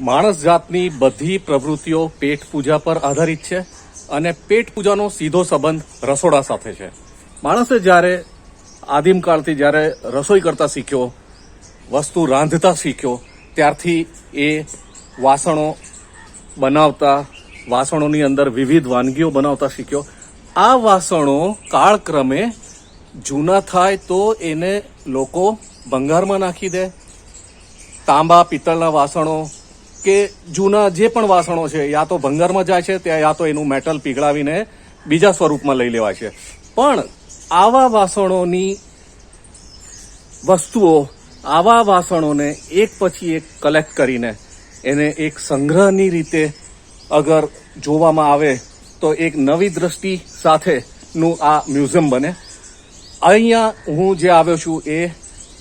માણસ જાતની બધી પ્રવૃત્તિઓ પેટ પૂજા પર આધારિત છે અને પેટ પૂજાનો સીધો સંબંધ રસોડા સાથે છે. માણસે જ્યારે આદિમકાળથી જ્યારે રસોઈ કરતા શીખ્યો, વસ્તુ રાંધતા શીખ્યો, ત્યારથી એ વાસણો બનાવતા, વાસણોની અંદર વિવિધ વાનગીઓ બનાવતા શીખ્યો. આ વાસણો કાળક્રમે જૂના થાય તો એને લોકો ભંગારમાં નાખી દે. તાંબા, પિત્તળના વાસણો કે જૂના જે પણ વાસણો છે, યા તો ભંગારમાં જાય છે, ત્યાં યા તો એનું મેટલ પીગળાવીને બીજા સ્વરૂપમાં લઈ લેવાય છે. પણ આવા વાસણોની વસ્તુઓ, આવા વાસણોને એક પછી એક કલેક્ટ કરીને એને એક સંગ્રહની રીતે અગર જોવામાં આવે તો એક નવી દ્રષ્ટિ સાથેનું આ મ્યુઝિયમ બને. અહીંયા હું જે આવ્યો છું એ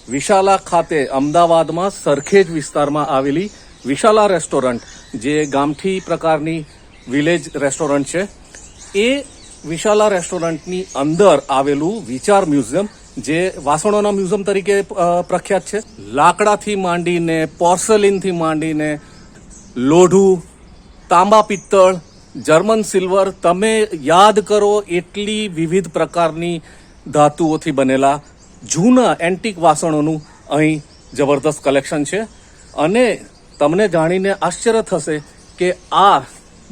વિશાલા ખાતે અમદાવાદમાં સરખેજ વિસ્તારમાં આવેલી વિશાલા રેસ્ટોરન્ટ, જે ગામઠી પ્રકારની વિલેજ રેસ્ટોરન્ટ છે, એ વિશાલા રેસ્ટોરન્ટની અંદર આવેલું વિચાર મ્યુઝિયમ, જે વાસણોના મ્યુઝિયમ તરીકે પ્રખ્યાત છે. લાકડાથી માંડીને, પોર્સેલિનથી માંડીને, લોઢું, તાંબા પિત્તળ, જર્મન સિલ્વર, તમે યાદ કરો એટલી વિવિધ પ્રકારની ધાતુઓથી બનેલા જૂના એન્ટિક વાસણોનું અહીં જબરદસ્ત કલેક્શન છે. અને તમને જાણીને આશ્ચર્ય થશે કે આ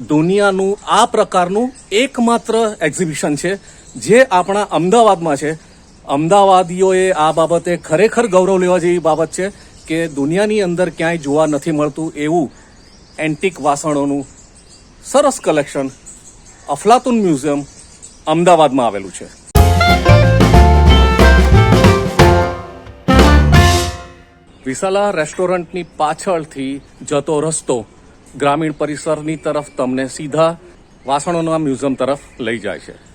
દુનિયાનું, આ પ્રકારનું એકમાત્ર એક્ઝિબિશન છે, જે આપણા અમદાવાદમાં છે. અમદાવાદીઓએ આ બાબતે ખરેખર ગૌરવ લેવા જેવી બાબત છે કે દુનિયાની અંદર ક્યાંય જોવા નથી મળતું એવું એન્ટિક વાસણોનું સરસ કલેક્શન અફલાતુન મ્યુઝિયમ અમદાવાદમાં આવેલું છે. વિશાલા રેસ્ટોરન્ટની પાછળથી જતો રસ્તો ગ્રામીણ પરિસરની તરફ તમને સીધા વાસણોના મ્યુઝિયમ તરફ લઈ જાય છે.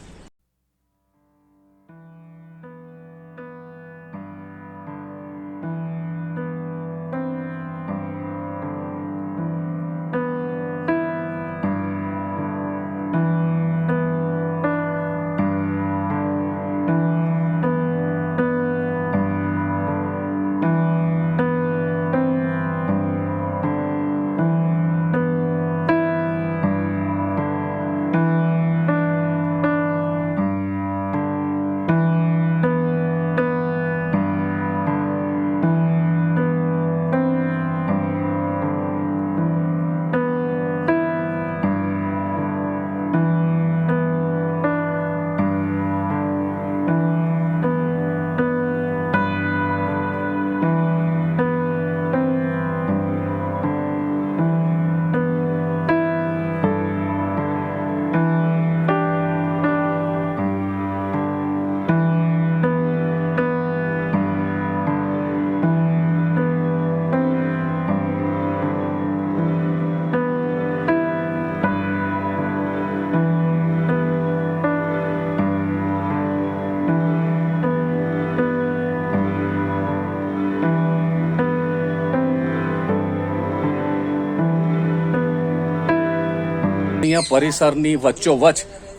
પરિસરની વચ્ચોવચ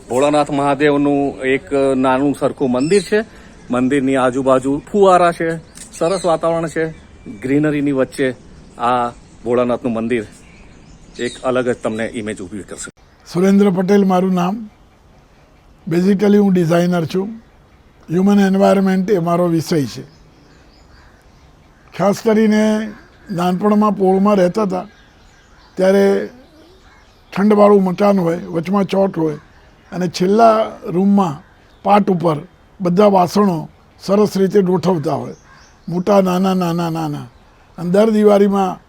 ભોળાનાથ મહાદેવનું એક નાનું સરખું મંદિર છે. મંદિરની આજુબાજુ ફુવારા છે, સરસ વાતાવરણ છે. ગ્રીનરીની વચ્ચે આ ભોળાનાથનું મંદિર એક અલગ જ તમને ઇમેજ ઊભી કરશે. સુરેન્દ્ર પટેલ મારું નામ. બેઝિકલી હું ડિઝાઇનર છું. હ્યુમન એન્વાયરમેન્ટ એ મારો વિષય છે. ખાસ કરીને નાનપણમાં પોળમાં રહેતા હતા, ત્યારે ઠંડવાળું મકાન હોય, વચમાં ચોટ હોય અને છેલ્લા રૂમમાં પાટ ઉપર બધા વાસણો સરસ રીતે ગોઠવતા હોય. મોટા, નાના નાના નાના. અને દર દિવાળીમાં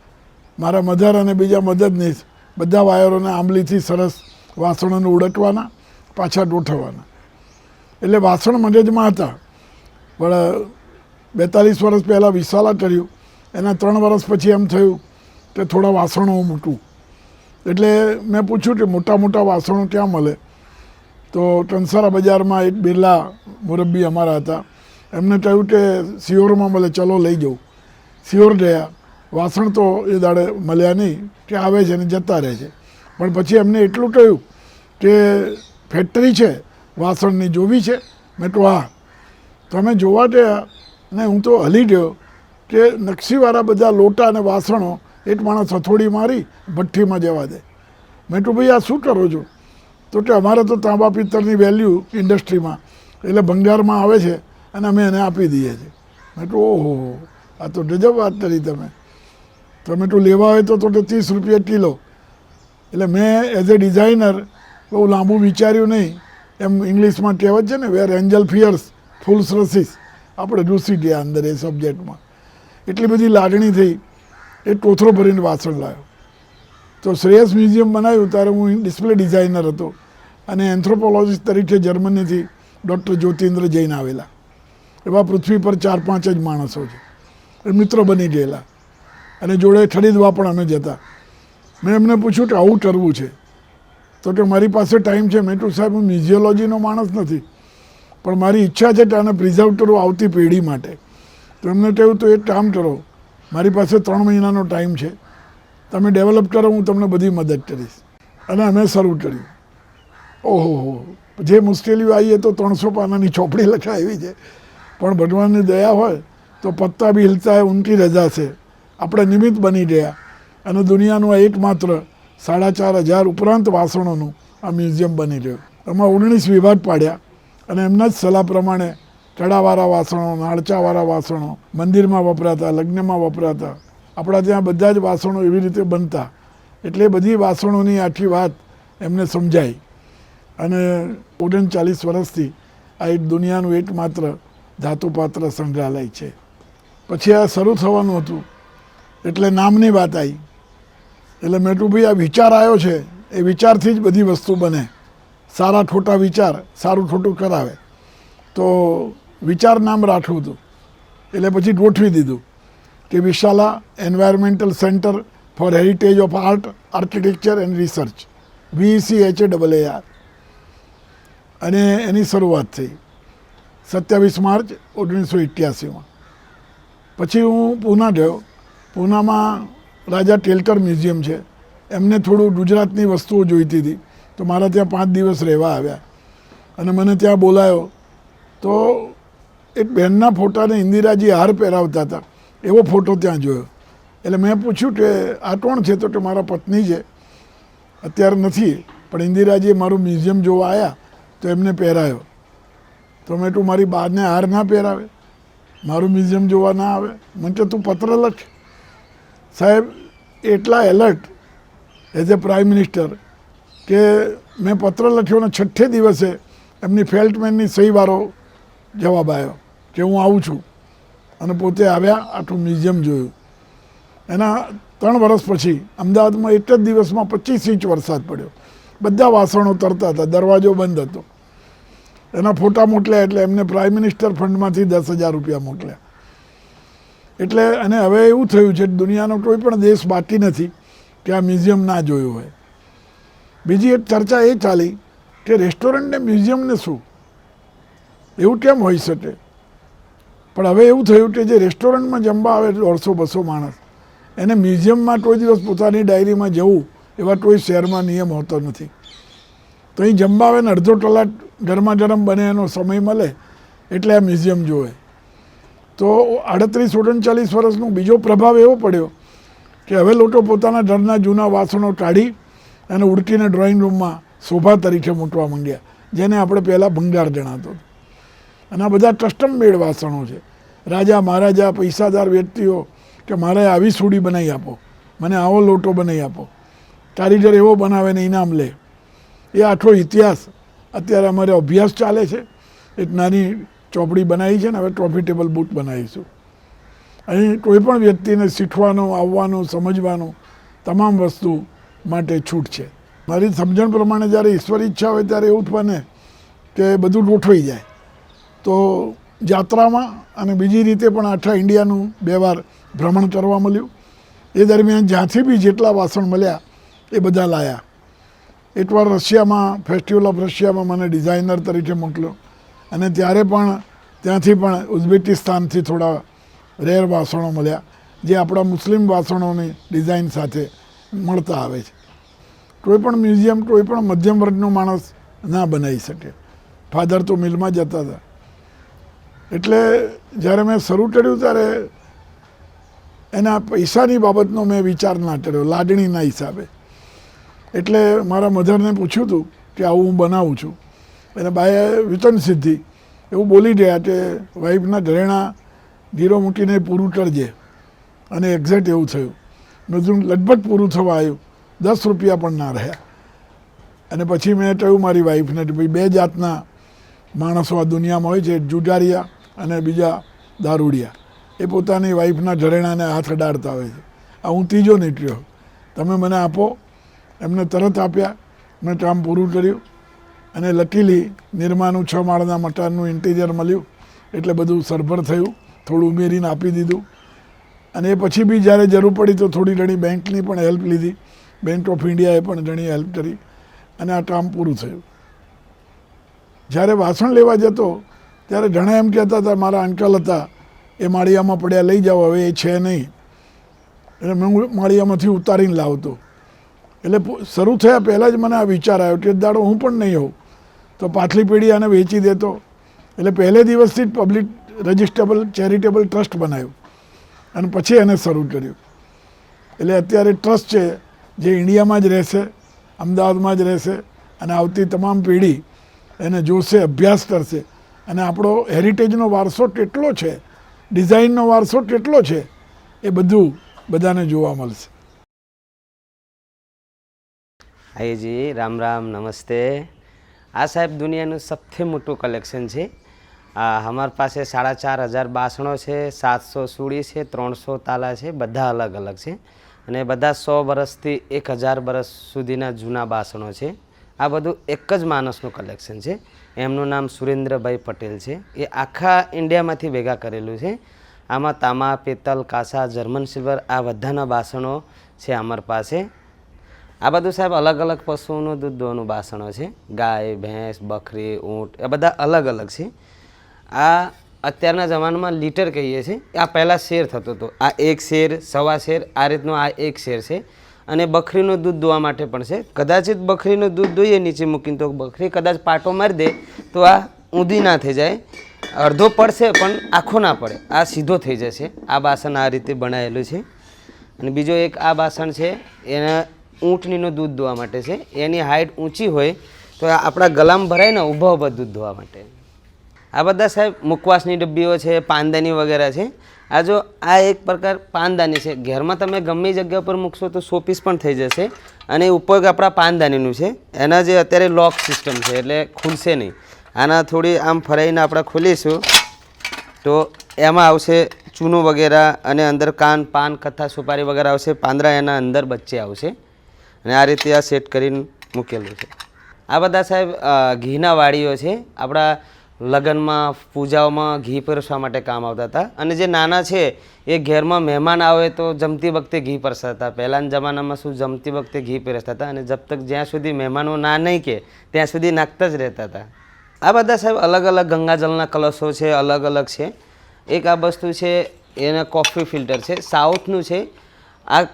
મારા મધર અને બીજા મદદનીશ બધા વાયરોને આંબલીથી સરસ વાસણોને ઉડકવાના, પાછા ગોઠવવાના. એટલે વાસણ મગજમાં હતા. પણ બેતાલીસ વર્ષ પહેલાં વિશાલા કર્યું. એના ત્રણ વર્ષ પછી એમ થયું કે થોડા વાસણો મૂકું. એટલે મેં પૂછ્યું કે મોટા મોટા વાસણો ક્યાં મળે? તો ટંસારા બજારમાં એક બિરલા મુરબ્બી અમારા હતા. એમને કહ્યું કે સિયોરમાં મળે, ચલો લઈ જાઉં. સિયોર ગયા. વાસણ તો એ દાડે મળ્યા નહીં, કે આવે છે ને જતા રહે છે. પણ પછી એમને એટલું કહ્યું કે ફેક્ટરી છે, વાસણની જોવી છે. મેં તો હા. તમે જોવા ગયા ને હું તો હલી ગયો કે નકશીવાળા બધા લોટા અને વાસણો એ જ માણસ હથોડી મારી, ભઠ્ઠીમાં જવા દે. મેં તો ભાઈ આ શું કરો છો? તો કે, અમારે તો તાંબા પિત્તળની વેલ્યુ ઇન્ડસ્ટ્રીમાં એટલે ભંગારમાં આવે છે અને અમે એને આપી દઈએ છીએ. મેં તો ઓહો, આ તો ગજબ વાત કરી તમે. તમે તો લેવા હોય તો તો કે ત્રીસ રૂપિયા કિલો. એટલે મેં એઝ એ ડિઝાઇનર બહુ લાંબુ વિચાર્યું નહીં. એમ ઇંગ્લિશમાં કહેવત છે ને where angel fears fools rushes આપણે ઘૂસી ગયા અંદર એ સબ્જેક્ટમાં એટલી બધી લાગણી થઈ. એ ટોથરો ભરીને વાસણ લાવ્યો તો શ્રેયસ મ્યુઝિયમ બનાવ્યું ત્યારે હું ડિસ્પ્લે ડિઝાઇનર હતો અને એન્થ્રોપોલોજીસ્ટ તરીકે જર્મનીથી ડૉક્ટર જ્યોતિન્દ્ર જૈન આવેલા. એવા પૃથ્વી પર ચાર પાંચ જ માણસો છે. એ મિત્રો બની ગયેલા. અને જોડે ખરીદવા પણ અમે જતા મેં એમને પૂછ્યું કે આવું કરવું છે? તો કે મારી પાસે ટાઈમ છે. મેં તો સાહેબ, હું મ્યુઝિયોલોજીનો માણસ નથી. પણ મારી ઈચ્છા છે કે આને પ્રિઝર્વ કરવું આવતી પેઢી માટે. તો એમને કહ્યું, તો એક કામ કરો. મારી પાસે ત્રણ મહિનાનો ટાઈમ છે. તમે ડેવલપ કરો, હું તમને બધી મદદ કરીશ. અને અમે શરૂ કર્યું. ઓહો, હો જે મુશ્કેલીઓ આવી તો ત્રણસો પાનાની ચોપડી લખાવી છે. પણ ભગવાનની દયા હોય તો પત્તા બી હિલતા હે ઉનકી રજા છે. આપણે નિમિત્ત બની ગયા. અને દુનિયાનું આ એકમાત્ર સાડા ચાર હજાર ઉપરાંત વાસણોનું આ મ્યુઝિયમ બની રહ્યું. એમાં ઓગણીસ વિભાગ પાડ્યા. અને એમના જ સલાહ પ્રમાણે કડાવાળા વાસણો, નાળચાવાળા વાસણો, મંદિરમાં વપરાતા, લગ્નમાં વપરાતા. આપણા ત્યાં બધા જ વાસણો એવી રીતે બનતા. એટલે બધી વાસણોની આખી વાત એમને સમજાઈ. અને ઓગણચાલીસ વર્ષથી આ એક દુનિયાનું એકમાત્ર ધાતુપાત્ર સંગ્રહાલય છે. પછી આ શરૂ થવાનું હતું. એટલે નામની વાત આવી. એટલે મેં ભાઈ આ વિચાર આવ્યો છે. એ વિચારથી જ બધી વસ્તુ બને. સારા ખોટા વિચાર, સારું ખોટું કરાવે. તો વિચાર નામ રાખવું હતું. એટલે પછી ગોઠવી દીધું કે Vishala environmental centre for heritage of art architecture and research VC H A double A R અને એની શરૂઆત થઈ સત્યાવીસ માર્ચ ઓગણીસો ઇઠ્યાસીમાં. પછી હું પૂના ગયો. પૂનામાં રાજા ટેલકર મ્યુઝિયમ છે. એમને થોડું ગુજરાતની વસ્તુઓ જોઈતી હતી. તો મારા ત્યાં પાંચ દિવસ રહેવા આવ્યા. અને મને ત્યાં બોલાયો. તો એક બહેનના ફોટાને ઇન્દિરાજી હાર પહેરાવતા હતા. એવો ફોટો ત્યાં જોયો. એટલે મેં પૂછ્યું કે આ કોણ છે? તો કે મારા પત્ની છે. અત્યારે નથી, પણ ઇન્દિરાજીએ મારું મ્યુઝિયમ જોવા આવ્યા તો એમને પહેરાયો. તો મેં તું મારી બાને હાર ના પહેરાવે. મારું મ્યુઝિયમ જોવા ના આવે. મને કે તું પત્ર લખ. સાહેબ, એટલા alert as a prime minister કે મેં પત્ર લખ્યો ને છઠ્ઠે દિવસે એમની ફેલ્ટમેનની સહીવાળો જવાબ આવ્યો કે હું આવું છું. અને પોતે આવ્યા આટલું મ્યુઝિયમ જોયું. એના ત્રણ વર્ષ પછી, અમદાવાદમાં એક જ દિવસમાં પચીસ ઇંચ વરસાદ પડ્યો. બધા વાસણો તરતા હતા, દરવાજો બંધ હતો. એના ફોટા મોકલ્યા એટલે એમને પ્રાઇમ મિનિસ્ટર ફંડમાંથી દસ હજાર રૂપિયા મોકલ્યા. એટલે અને હવે એવું થયું છે, દુનિયાનો કોઈ પણ દેશ બાકી નથી કે આ મ્યુઝિયમ ના જોયું હોય. બીજી એક ચર્ચા એ ચાલી કે રેસ્ટોરન્ટને મ્યુઝિયમને શું? એવું કેમ હોઈ શકે? પણ હવે એવું થયું કે જે રેસ્ટોરન્ટમાં જમવા આવે દોઢસો બસો માણસ. એને મ્યુઝિયમમાં કોઈ દિવસ પોતાની ડાયરીમાં જવું, એવા કોઈ શહેરમાં નિયમ હોતો નથી. તો અહીં જમવા આવે ને અડધો કલાક ગરમા ગરમ બને એનો સમય મળે, એટલે આ મ્યુઝિયમ જોવે. તો આડત્રીસ, ઓગણચાલીસ વર્ષનો બીજો પ્રભાવ એવો પડ્યો કે હવે લોકો પોતાના ઘરના જૂના વાસણો કાઢી અને ઉડકીને ડ્રોઈંગ રૂમમાં શોભા તરીકે મૂકવા માંડ્યા, જેને આપણે પહેલાં ભંગાર જણાતો હતો. અને આ બધા કસ્ટમ મેડ વાસણો છે. રાજા, મહારાજા, પૈસાદાર વ્યક્તિઓ કે મારે આવી સુડી બનાવી આપો, મને આવો લોટો બનાવી આપો. કારીગર એવો બનાવે ને ઇનામ લે. એ આખો ઇતિહાસ અત્યારે અમારે અભ્યાસ ચાલે છે. એક નાની ચોપડી બનાવી છે ને, હવે પ્રોફિટેબલ બુટ બનાવીશું. અહીં કોઈ પણ વ્યક્તિને શીખવાનું, આવવાનું, સમજવાનું તમામ વસ્તુ માટે છૂટ છે. મારી સમજણ પ્રમાણે જ્યારે ઈશ્વર ઈચ્છા હોય ત્યારે એવું જ બને કે બધું ગોઠવાઈ જાય. તો જાત્રામાં અને બીજી રીતે પણ આખા ઇન્ડિયાનું બે વાર ભ્રમણ કરવા મળ્યું. એ દરમિયાન જ્યાંથી બી જેટલા વાસણ મળ્યા, એ બધા લાયા. એકવાર રશિયામાં, ફેસ્ટિવલ ઓફ રશિયામાં મને ડિઝાઇનર તરીકે મોકલ્યો. અને ત્યારે પણ, ત્યાંથી પણ ઉઝબેકિસ્તાનથી થોડા રેર વાસણો મળ્યા, જે આપણા મુસ્લિમ વાસણોની ડિઝાઇન સાથે મળતા આવે છે. કોઈ પણ મ્યુઝિયમ, કોઈ પણ મધ્યમ વર્ગનો માણસ ના બનાવી શકે. ફાધર તો મિલમાં જતા હતા. એટલે જ્યારે મેં શરૂ કર્યું ત્યારે એના પૈસાની બાબતનો મેં વિચાર ના કર્યો, લાગણીના હિસાબે. એટલે મારા મધરને પૂછ્યું હતું કે આવું હું બનાવું છું. અને બાએ વિતન સિદ્ધિ એવું બોલી ગયા કે વાઈફના ઘરેણા ધીરો મૂકીને પૂરું કરજે. અને એક્ઝેક્ટ એવું થયું. બધું લગભગ પૂરું થવા આવ્યું. દસ રૂપિયા પણ ના રહ્યા. અને પછી મેં કહ્યું મારી વાઈફને કે ભાઈ બે જાતના માણસો આ દુનિયામાં હોય છે જુજારિયા અને બીજા દારૂડિયા. એ પોતાની વાઈફના ઘરેણાને હાથ અડાડતા હોય છે. આ હું ત્રીજો નીકળ્યો તમે મને આપો. એમને તરત આપ્યા. મેં કામ પૂરું કર્યું. અને લકીલી નિર્માનું છ માળના મકાનનું ઇન્ટિરિયર મળ્યું. એટલે બધું સરભર થયું. થોડું ઉમેરીને આપી દીધું. અને એ પછી બી જ્યારે જરૂર પડી તો થોડી ઘણી બેંકની પણ હેલ્પ લીધી. બેંક ઓફ ઇન્ડિયાએ પણ ઘણી હેલ્પ કરી. અને આ કામ પૂરું થયું. જ્યારે વાસણ લેવા જતો ત્યારે ઘણા એમ કહેતા હતા, મારા અંકલ હતા, એ માળિયામાં પડ્યા, લઈ જાઓ, હવે એ છે નહીં. એટલે હું માળિયામાંથી ઉતારીને લાવતો એટલે શરૂ થયા પહેલાં જ મને આ વિચાર આવ્યો કે દાડો હું પણ નહીં હોઉં, તો પાછલી પેઢી આને વેચી દેતો એટલે પહેલે દિવસથી જ પબ્લિક રજિસ્ટેબલ ચેરિટેબલ ટ્રસ્ટ બનાવ્યું અને પછી એને શરૂ કર્યું. એટલે અત્યારે ટ્રસ્ટ છે, જે ઇન્ડિયામાં જ રહેશે, અમદાવાદમાં જ રહેશે અને આવતી તમામ પેઢી એને જોશે, અભ્યાસ કરશે. અને આપણો હેરિટેજનો વારસો કેટલો છે ડિઝાઇનનો વારસો કેટલો છે, એ બધું બધાને જોવા મળશે. હાઈજી રામ રામ, નમસ્તે. આ સાહેબ દુનિયાનું સૌથી મોટું કલેક્શન છે. અમારી પાસે સાડા ચાર હજાર બાસણો છે, સાતસો સુડી છે, ત્રણસો તાલા છે, બધા અલગ અલગ છે. અને બધા સો વર્ષથી એક હજાર વર્ષ સુધીના જૂના બાસણો છે. આ બધું એક જ માણસનું કલેક્શન છે. એમનું નામ સુરેન્દ્રભાઈ પટેલ છે. એ આખા ઇન્ડિયામાંથી ભેગા કરેલું છે. આમાં તામા પિત્તલ કાસા, જર્મન સિલ્વર આ બધાના બાસણો છે અમારી પાસે. આ બધું સાહેબ અલગ અલગ પશુઓનું દૂધ દોવાનું બાસણો છે. ગાય, ભેંસ, બકરી, ઊંટ, એ બધા અલગ અલગ છે. આ અત્યારના જમાનામાં લીટર કહીએ છીએ આ પહેલાં શેર થતો હતો. આ એક શેર, સવા શેર, આ રીતનો આ એક શેર છે. અને બકરીનું દૂધ દોવા માટે પણ છે. કદાચિત બકરીનું દૂધ દોઈએ, નીચે મૂકીને તો બકરી કદાચ પાટો મારી દે, તો આ ઊંધી ના થઈ જાય. અડધો પડશે પણ આખો ના પડે. આ સીધો થઈ જશે. આ બાસણ આ રીતે બનાવેલું છે. અને બીજો એક આ બાસણ છે, એના ઊંટણીનું દૂધ ધોવા માટે છે. એની હાઇટ ઊંચી હોય, તો આપણા ગલામ ભરાય ને ઊભા ઊભા દૂધ ધોવા માટે. આ બધા સાહેબ મુકવાસની ડબ્બીઓ છે, પાંદાની વગેરે છે. આ જો, આ એક પ્રકાર પાનદાની છે. ઘરમાં તમે ગમે જગ્યા પર મૂકશો તો શોપીસ પણ થઈ જશે. અને ઉપર આપણા પાનદાનીનું છે. એના જે અત્યારે લોક સિસ્ટમ છે, એટલે ખુલશે નહીં. આના થોડી આમ ફરાઈને આપણે ખોલીશું. તો એમાં આવશે ચૂનો વગેરે અને અંદર કાન, પાન, કથા, સુપારી વગેરે આવશે. પાંદડા એના અંદર બચ્ચે આવશે. અને આ રીતે આ સેટ કરીને મૂકેલું છે. આ બધા સાહેબ ઘીના વાડીઓ છે. આપણા લગ્નમાં, પૂજાઓમાં ઘી પરસવા માટે કામ આવતા હતા. અને જે નાના છે, એ ઘેરમાં મહેમાન આવે તો જમતી વખતે ઘી પરસતા હતા. પહેલાંના જમાનામાં શું જમતી વખતે ઘી પીરસતા હતા અને જબ તક જ્યાં સુધી મહેમાનો ના નહીં કે, ત્યાં સુધી નાખતા જ રહેતા હતા. આ બધા સાહેબ અલગ અલગ ગંગાજળના કલશો છે, અલગ અલગ છે. એક આ વસ્તુ છે, એને કોફી ફિલ્ટર છે. સાઉથનું છે. આ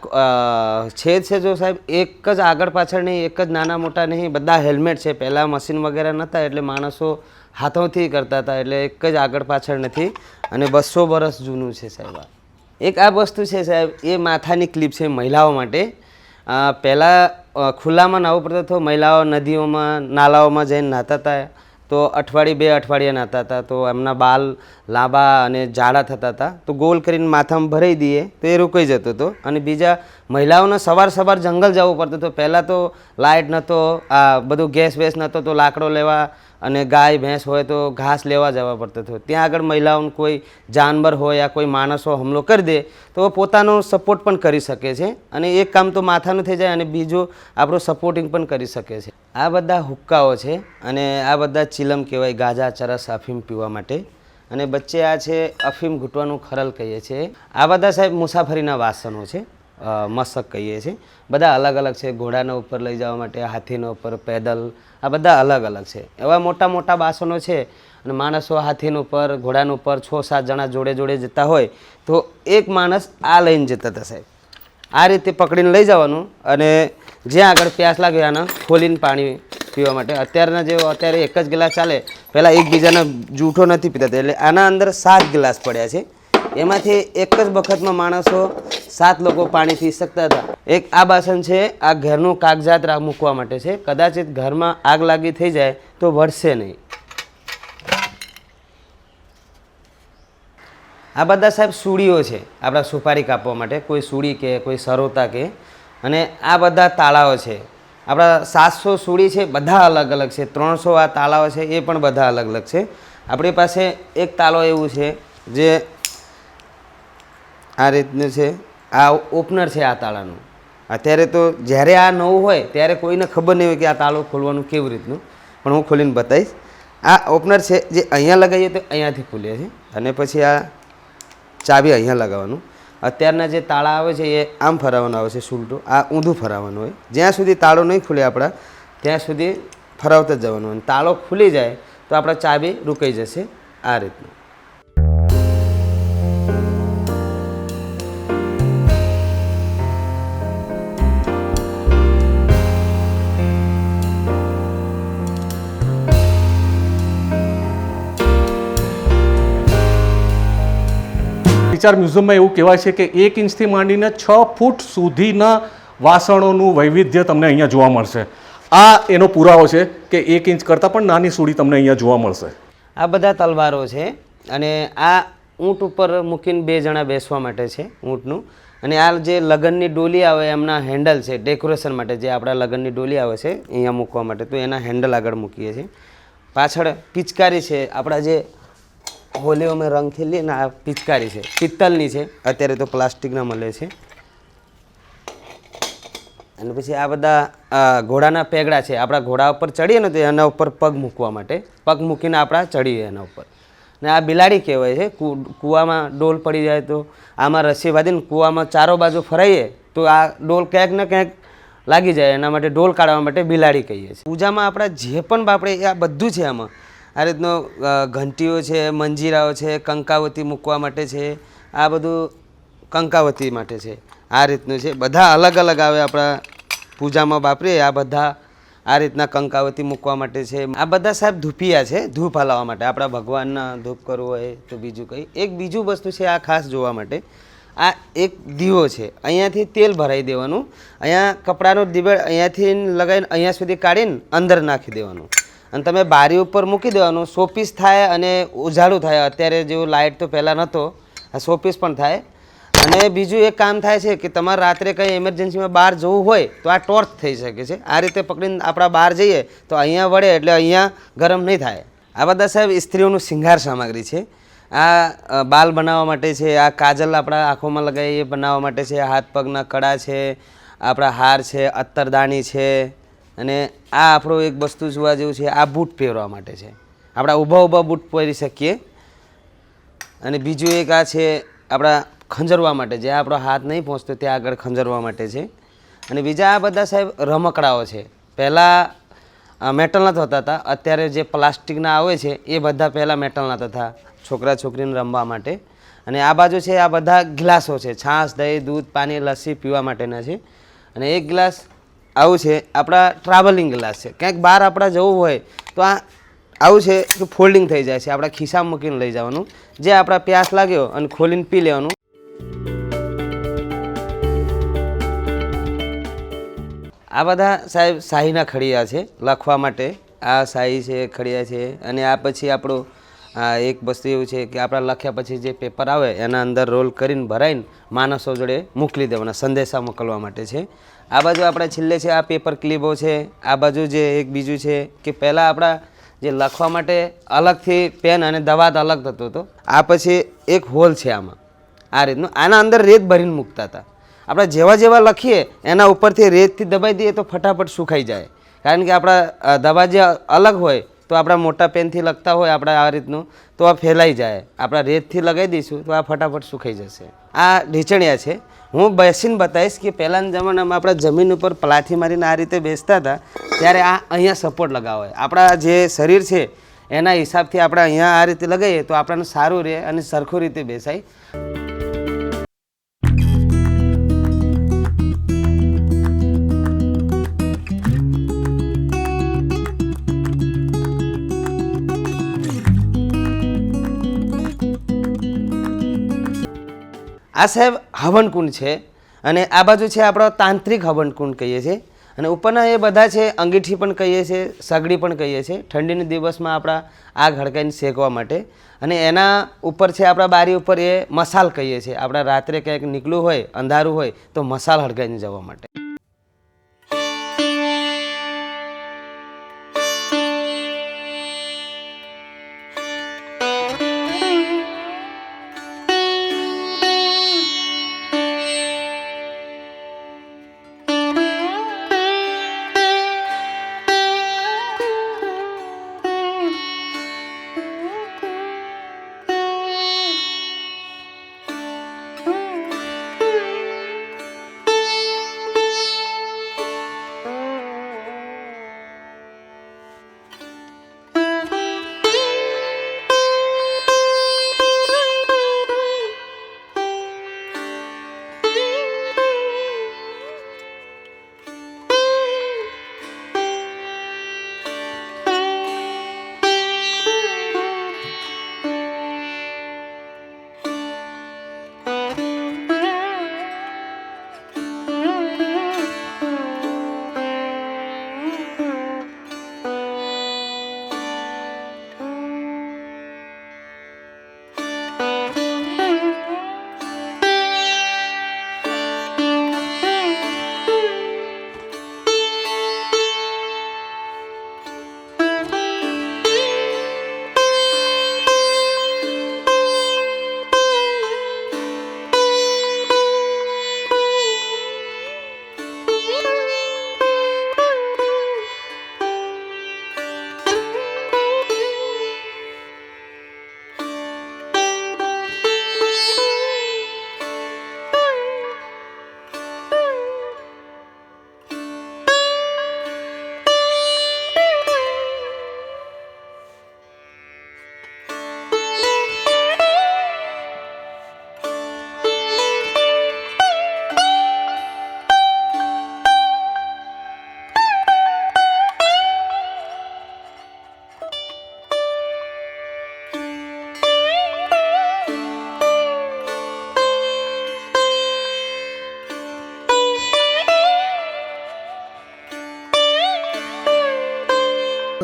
છેદ છે જો સાહેબ, એક જ આગળ પાછળ નહીં, એક જ નાના મોટા નહીં, બધા હેલ્મેટ છે. પહેલાં મશીન વગેરે નહોતા એટલે માણસો હાથોથી કરતા હતા, એટલે એક જ આગળ પાછળ નથી. અને બસો વર્ષ જૂનું છે સાહેબ એક આ વસ્તુ છે સાહેબ, એ માથાની ક્લિપ છે મહિલાઓ માટે. પહેલાં ખુલ્લામાં નાહવું પડતું હતું, મહિલાઓ નદીઓમાં, નાલાઓમાં જઈને નાહતા હતા. તો અઠવાડિયે બે અઠવાડિયે નાહતા હતા, તો એમના બાલ લાંબા અને જાડા થતા હતા. તો ગોલ કરીને માથામાં ભરાઈ દઈએ, તો એ રોકાઈ જતો હતો. અને બીજા, મહિલાઓને સવાર સવાર જંગલ જવું પડતું હતું. પહેલાં તો લાઇટ નહોતો, આ બધું ગેસ વેસ નહોતો, તો લાકડો લેવા અને ગાય, ભેંસ હોય તો ઘાસ લેવા જવા પડતો હતો. ત્યાં આગળ મહિલાઓને કોઈ જાનવર હોય યા કોઈ માણસો હમલો કરી દે, તો પોતાનો સપોર્ટ પણ કરી શકે છે. અને એક કામ તો માથાનું થઈ જાય અને બીજું આપણું સપોર્ટિંગ પણ કરી શકે છે. આ બધા હુક્કાઓ છે અને આ બધા ચીલમ કહેવાય ગાજા, ચરસ, અફીમ પીવા માટે. અને બચ્ચે આ છે અફીમ ઘૂંટવાનું ખરલ કહીએ છીએ. આ બધા સાહેબ મુસાફરીના વાસણો છે. મશક કહીએ છીએ. બધા અલગ અલગ છે. ઘોડાના ઉપર લઈ જવા માટે, હાથીના ઉપર પેદલ, આ બધા અલગ અલગ છે. એવા મોટા મોટા બાસનો છે અને માણસો હાથીના ઉપર, ઘોડાના ઉપર છ સાત જણા જોડે જોડે જતા હોય તો એક માણસ આ લઈને જતા સાહેબ. આ રીતે પકડીને લઈ જવાનું અને જ્યાં આગળ પ્યાસ લાગે આને ખોલીને પાણી પીવા માટે. અત્યારના જે અત્યારે એક જ ગ્લાસ ચાલે. પહેલાં એકબીજાના જૂઠો નથી પીતા. એટલે આના અંદર સાત ગ્લાસ પડ્યા છે. એમાંથી એક જ વખતમાં માણસો સાત લોકો પાણી પી શકતા હતા. એક આ બાસન છે, આ ઘરનું કાગજાત મૂકવા માટે છે. કદાચિત ઘરમાં આગ લાગી થઈ જાય તો વળશે નહીં. આ બધા સાહેબ સુડીઓ છે, આપણા સુપારી કાપવા માટે. કોઈ સુડી કે, કોઈ સરોતા કે. અને આ બધા તાળાઓ છે. આપણા સાતસો સુડી છે, બધા અલગ અલગ છે. ત્રણસો આ તાળાઓ છે, એ પણ બધા અલગ અલગ છે. આપણી પાસે એક તાળો એવું છે, જે આ રીતનું છે. આ ઓપનર છે આ તાળાનું. અત્યારે તો જ્યારે આ નવું હોય ત્યારે કોઈને ખબર નહીં હોય કે આ તાળું ખોલવાનું કેવી રીતનું. પણ હું ખોલીને બતાવીશ. આ ઓપનર છે જે અહીંયા લગાવીએ તો અહીંયાથી ખુલે છે. અને પછી આ ચાબી અહીંયા લગાવવાનું. અત્યારના જે તાળા આવે છે એ આમ ફરાવવાનો આવે છે સુલટો. આ ઊંધું ફરાવવાનું હોય. જ્યાં સુધી તાળો નહીં ખુલે આપણા, ત્યાં સુધી ફરાવતા જ જવાનું. અને તાળો ખુલી જાય તો આપણા ચાબી રૂકાઈ જશે આ રીતનું. વિચાર મ્યુઝિયમમાં એવું કહેવાય છે કે એક ઇંચથી માંડીને છ ફૂટ સુધીના વાસણોનું વૈવિધ્ય તમને અહીંયા જોવા મળશે. આ એનો પુરાવો છે કે એક ઇંચ કરતાં પણ નાની સુડી તમને અહીંયા જોવા મળશે. આ બધા તલવારો છે અને આ ઊંટ ઉપર મૂકીને બે જણા બેસવા માટે છે ઊંટનું. અને આ જે લગ્નની ડોલી આવે એમના હેન્ડલ છે ડેકોરેશન માટે જે આપણા લગ્નની ડોલી આવે છે, અહીંયા મૂકવા માટે, તો એના હેન્ડલ આગળ મૂકીએ છીએ. પાછળ પિચકારી છે આપણા જે હોલીઓમાં રંગથી લઈને આ પિચકારી છે, પિત્તલની છે. અત્યારે તો પ્લાસ્ટિકના મળે છે. અને પછી આ બધા ઘોડાના પેગડા છે. આપણા ઘોડા ઉપર ચડીએ ને તો એના ઉપર પગ મૂકવા માટે. પગ મૂકીને આપણા ચડીએ એના ઉપર. ને આ બિલાડી કહેવાય છે કૂવામાં ડોલ પડી જાય તો આમાં રસી બાંધીને કૂવામાં ચારો બાજુ ફરાઈએ તો આ ડોલ ક્યાંક ને ક્યાંક લાગી જાય. એના માટે ડોલ કાઢવા માટે બિલાડી કહીએ છીએ. પૂજામાં આપણા જે પણ બાપડે આ બધું છે આમાં. આ રીતનો ઘંટીઓ છે, મંજીરાઓ છે, કંકાવતી મૂકવા માટે છે, આ બધું કંકાવતી માટે છે. આ રીતનું છે. બધા અલગ અલગ આવે આપણા પૂજામાં વાપરીએ આ બધા આ રીતના કંકાવતી મૂકવા માટે છે. આ બધા સાહેબ ધૂપિયા છે, ધૂપ હલાવવા માટે. આપણા ભગવાનના ધૂપ કરવું હોય તો બીજું કંઈ. એક બીજું વસ્તુ છે આ ખાસ જોવા માટે. આ એક દીવો છે. અહીંયાથી તેલ ભરાઈ દેવાનું. અહીંયા કપડાનો દીવડ અહીંયાથી લગાવીને અહીંયા સુધી કાઢીને અંદર નાખી દેવાનું. અને તમે બારી ઉપર મૂકી દેવાનું શોપીસ થાય અને ઉજાળું થાય. અત્યારે જેવું લાઇટ તો પહેલાં નહોતો, આ શોપીસ પણ થાય. અને બીજું એક કામ થાય છે કે તમારે રાત્રે કંઈ એમરજન્સીમાં બહાર જવું હોય, તો આ ટોર્ચ થઈ શકે છે. આ રીતે પકડીને આપણા બહાર જઈએ, તો અહીંયા વળે એટલે અહીંયા ગરમ નહીં થાય. આ બધા સાહેબ સ્ત્રીઓનું શિંગાર સામગ્રી છે. આ બાલ બનાવવા માટે છે, આ કાજલ આપણા આંખોમાં લગાવીએ બનાવવા માટે છે હાથ પગના કડા છે, આપણા હાર છે, અત્તરદાણી છે અને આ આપણો એક વસ્તુ જોવા જેવું છે, આ બૂટ પહેરવા માટે છે. આપણા ઊભા ઊભા બૂટ પહેરી શકીએ. અને બીજું એક આ છે, આપણા ખંજરવા માટે, જે આપણો હાથ નહીં પહોંચતો ત્યાં આગળ ખંજરવા માટે છે. અને બીજા આ બધા સાહેબ રમકડાઓ છે. પહેલાં મેટલના થતા હતા. અત્યારે જે પ્લાસ્ટિકના આવે છે, એ બધા પહેલાં મેટલના થતા છોકરા છોકરીને રમવા માટે. અને આ બાજુ છે, આ બધા ગ્લાસો છે. છાશ, દહીં, દૂધ, પાણી, લસ્સી પીવા માટેના છે. અને એક ગ્લાસ આવું છે, આપણા ટ્રાવેલિંગ ગ્લાસ છે. ક્યાંક બહાર આપણા જવું હોય, તો આ આવું છે કે ફોલ્ડિંગ થઈ જાય છે, આપણા ખિસ્સામાં મૂકીને લઈ જવાનું, જે આપણા પ્યાસ લાગ્યો અને ખોલીને પી લેવાનું. આ બધા સાહેબ શાહીના ખડિયા છે, લખવા માટે. આ શાહી છે, ખડિયા છે, અને આ પછી આપણું આ એક વસ્તુ એવું છે કે આપણા લખ્યા પછી જે પેપર આવે, એના અંદર રોલ કરીને ભરાઈને માણસો જોડે મોકલી દેવાના, સંદેશા મોકલવા માટે છે. આ બાજુ આપણે છેલ્લે છે આ પેપર ક્લિપો છે. આ બાજુ જે એક બીજું છે કે પહેલાં આપણા જે લખવા માટે અલગથી પેન અને દવાત અલગ થતો હતો, આ પછી એક હોલ છે આમાં. આ રીતનું, આના અંદર રેત ભરીને મૂકતા હતા. આપણે જેવા જેવા લખીએ, એના ઉપરથી રેતથી દબાઈ દઈએ તો ફટાફટ સુકાઈ જાય. કારણ કે આપણા દવા જે અલગ હોય તો આપણા મોટા પેનથી લખતા હોય આપણે આ રીતનું, તો આ ફેલાઈ જાય. આપણા રેતથી લગાવી દઈશું, તો આ ફટાફટ સુકાઈ જશે. આ ઢીચણિયા છે. હું બેસીને બતાવીશ કે પહેલાંના જમાનામાં આપણા જમીન ઉપર પ્લાથી મારીને આ રીતે બેસતા હતા, ત્યારે આ અહીંયા સપોર્ટ લગાવે આપણા જે શરીર છે, એના હિસાબથી આપણે અહીંયા આ રીતે લગાવીએ તો આપણને સારું રહે અને સરખું રીતે બેસાય. આ સાહેબ હવનકુંડ છે અને આ બાજુ છે આપણો તાંત્રિક હવનકુંડ કહીએ છીએ. અને ઉપરના એ બધા છે અંગીઠી પણ કહીએ છીએ, સગડી પણ કહીએ છીએ. ઠંડીના દિવસમાં આપણા આગ હડકાઈને શેકવા માટે. અને એના ઉપર છે આપણા બારી ઉપર એ મસાલ કહીએ છીએ. આપણા રાત્રે ક્યાંક નીકળવું હોય, અંધારું હોય, તો મસાલ હડકાઈને જવા માટે.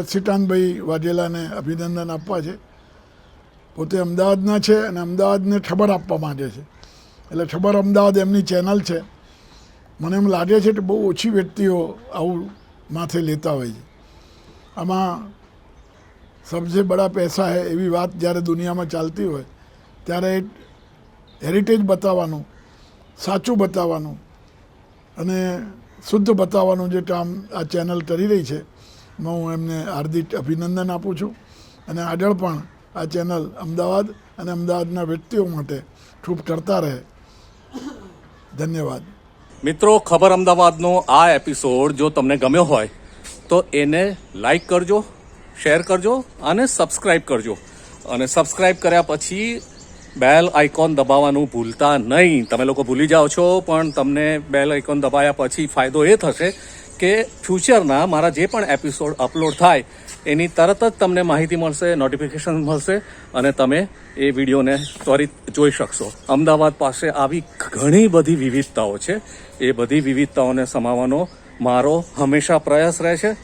સિટાનભાઈ વાઘેલાને અભિનંદન આપવા છે. પોતે અમદાવાદના છે અને અમદાવાદને ખબર આપવા માંગે છે. એટલે ખબર અમદાવાદ એમની ચેનલ છે. મને એમ લાગે છે કે બહુ ઓછી વ્યક્તિઓ આવું માથે લેતા હોય છે. આમાં સબસે બડા પૈસા હે એવી વાત જ્યારે દુનિયામાં ચાલતી હોય, ત્યારે હેરિટેજ બતાવવાનું, સાચું બતાવવાનું અને શુદ્ધ બતાવવાનું જે કામ આ ચેનલ કરી રહી છે એમાં હું એમને હાર્દિક અભિનંદન આપું છું. અને આગળ પણ આ ચેનલ અમદાવાદ અને અમદાવાદના વ્યક્તિઓ માટે ખૂબ કરતા રહે. ધન્યવાદ. મિત્રો, ખબર અમદાવાદનો આ એપિસોડ જો તમને ગમ્યો હોય, તો એને લાઈક કરજો શેર કરજો અને સબસ્ક્રાઇબ કરજો. અને સબસ્ક્રાઇબ કર્યા પછી બેલ આઇકોન દબાવવાનું ભૂલતા નહીં. તમે લોકો ભૂલી જાઓ છો, પણ તમને બેલ આઇકોન દબાવ્યા પછી ફાયદો એ થશે કે ફ્યુચરના મારા જે પણ એપિસોડ અપલોડ થાય, એની તરત જ તમને માહિતી મળશે નોટિફિકેશન મળશે, અને તમે એ વિડીયોને ત્વરિત જોઈ શકશો. અમદાવાદ પાસે આવી ઘણી બધી વિવિધતાઓ છે. એ બધી વિવિધતાઓને સમાવવાનો મારો હંમેશા પ્રયાસ રહે છે.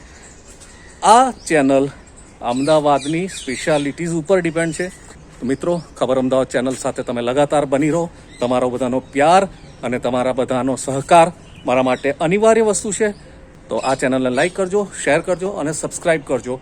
આ ચેનલ અમદાવાદની સ્પેશિયાલિટીઝ ઉપર ડિપેન્ડ છે. મિત્રો, ખબર અમદાવાદ ચેનલ સાથે તમે લગાતાર બની રહો. તમારો બધાનો પ્યાર અને તમારા બધાનો સહકાર મારા માટે અનિવાર્ય વસ્તુ છે. તો આ ચેનલને લાઈક કરજો શેર કરજો અને સબસ્ક્રાઇબ કરજો.